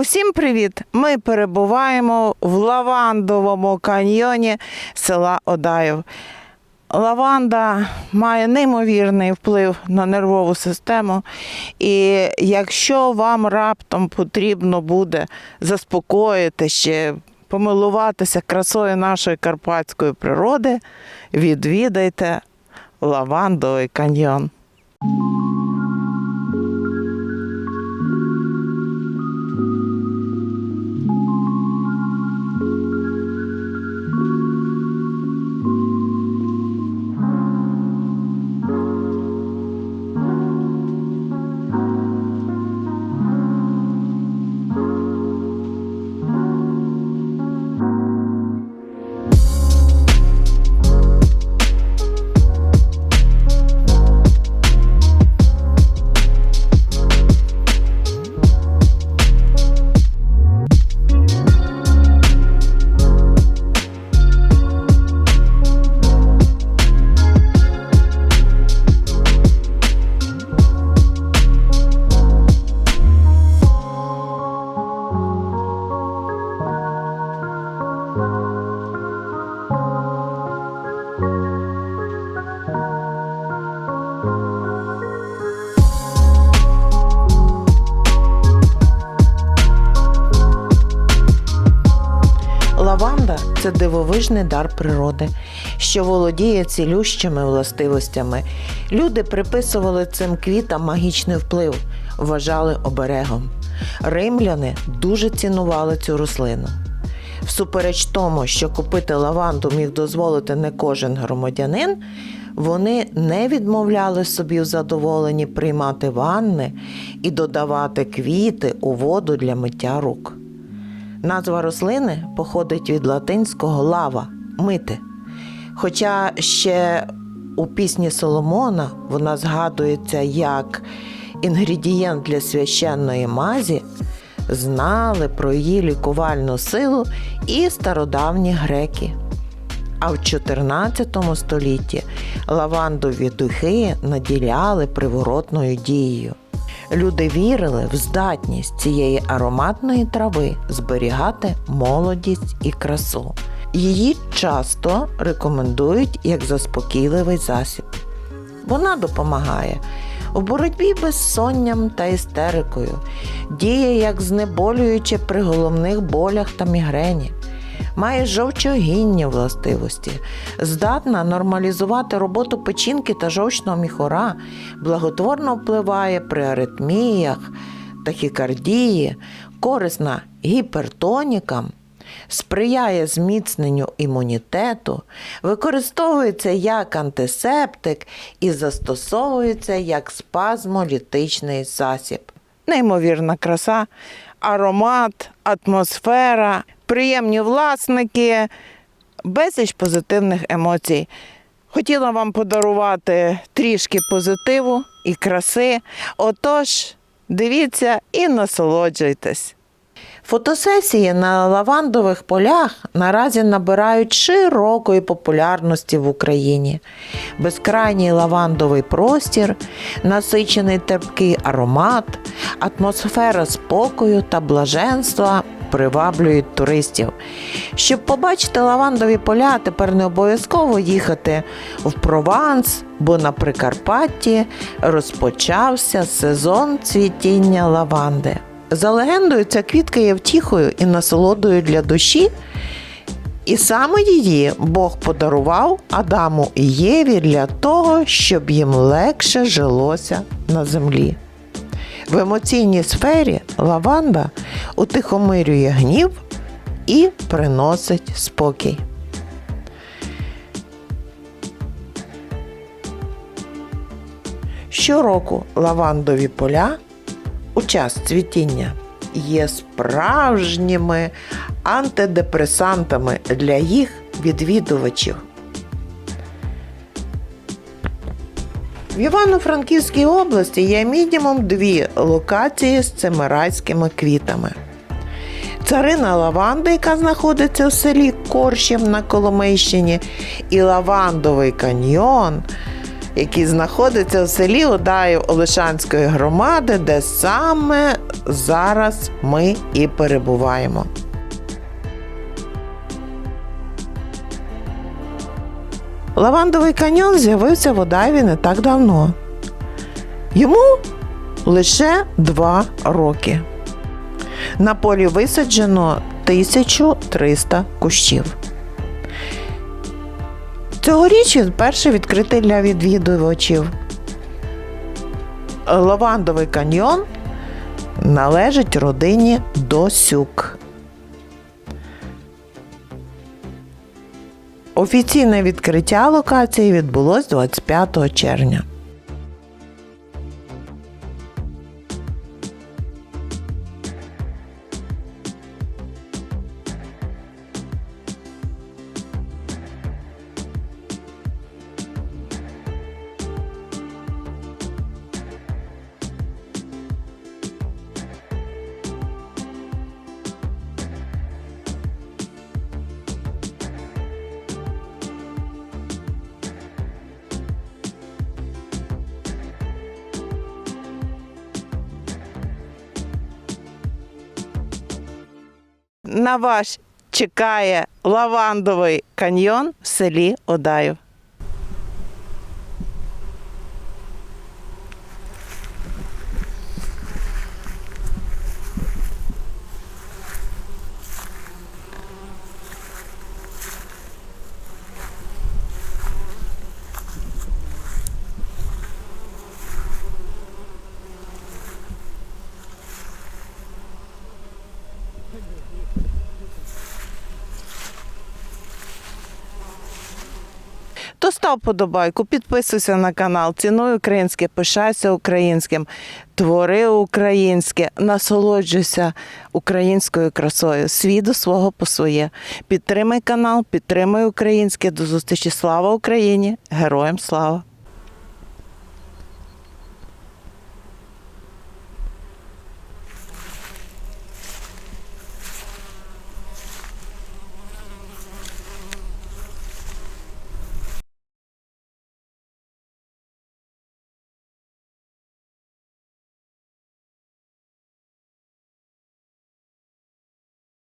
Усім привіт! Ми перебуваємо в лавандовому каньйоні села Одаїв. Лаванда має неймовірний вплив на нервову систему. І якщо вам раптом потрібно буде заспокоїти ще помилуватися красою нашої карпатської природи, відвідайте лавандовий каньйон. Це дивовижний дар природи, що володіє цілющими властивостями. Люди приписували цим квітам магічний вплив, вважали оберегом. Римляни дуже цінували цю рослину. Всупереч тому, що купити лаванду міг дозволити не кожен громадянин, вони не відмовляли собі в задоволенні приймати ванни і додавати квіти у воду для миття рук. Назва рослини походить від латинського лава мити. Хоча ще у пісні Соломона вона згадується як інгредієнт для священної мазі, знали про її лікувальну силу і стародавні греки. А в 14 столітті лавандові духи наділяли приворотною дією. Люди вірили в здатність цієї ароматної трави зберігати молодість і красу. Її часто рекомендують як заспокійливий засіб. Вона допомагає у боротьбі безсонням та істерикою, діє як знеболююче при головних болях та мігрені. Має жовчогінні властивості, здатна нормалізувати роботу печінки та жовчного міхора, благотворно впливає при аритміях, тахікардії, корисна гіпертонікам, сприяє зміцненню імунітету, використовується як антисептик і застосовується як спазмолітичний засіб. Неймовірна краса, аромат, атмосфера, приємні власники, безліч позитивних емоцій. Хотіла вам подарувати трішки позитиву і краси. Отож, дивіться і насолоджуйтесь. Фотосесії на лавандових полях наразі набирають широкої популярності в Україні. Безкрайній лавандовий простір, насичений терпкий аромат, атмосфера спокою та блаженства приваблюють туристів. Щоб побачити лавандові поля, тепер не обов'язково їхати в Прованс, бо на Прикарпатті розпочався сезон цвітіння лаванди. За легендою, ця квітка є втіхою і насолодою для душі. І саме її Бог подарував Адаму і Єві для того, щоб їм легше жилося на землі. В емоційній сфері лаванда утихомирює гнів і приносить спокій. Щороку лавандові поля у час цвітіння є справжніми антидепресантами для їх відвідувачів. В Івано-Франківській області є мінімум дві локації з цими райськими квітами. Царина лаванди, яка знаходиться в селі Коршів на Коломийщині, і лавандовий каньйон, який знаходиться в селі Удаїв Олешанської громади, де саме зараз ми і перебуваємо. Лавандовий каньйон з'явився в Одайві не так давно. Йому лише два роки. На полі висаджено 1300 кущів. Цьогоріч він перший відкритий для відвідувачів. Лавандовий каньйон належить родині Досюк. Офіційне відкриття локації відбулось 25 червня. На вас чекає лавандовий каньйон в селі Одаїв. То став подобайку, підписуйся на канал, цінуй українське, пишайся українським, твори українське, насолоджуйся українською красою, свій до свого по своє. Підтримай канал, підтримай українське. До зустрічі. Слава Україні! Героям слава!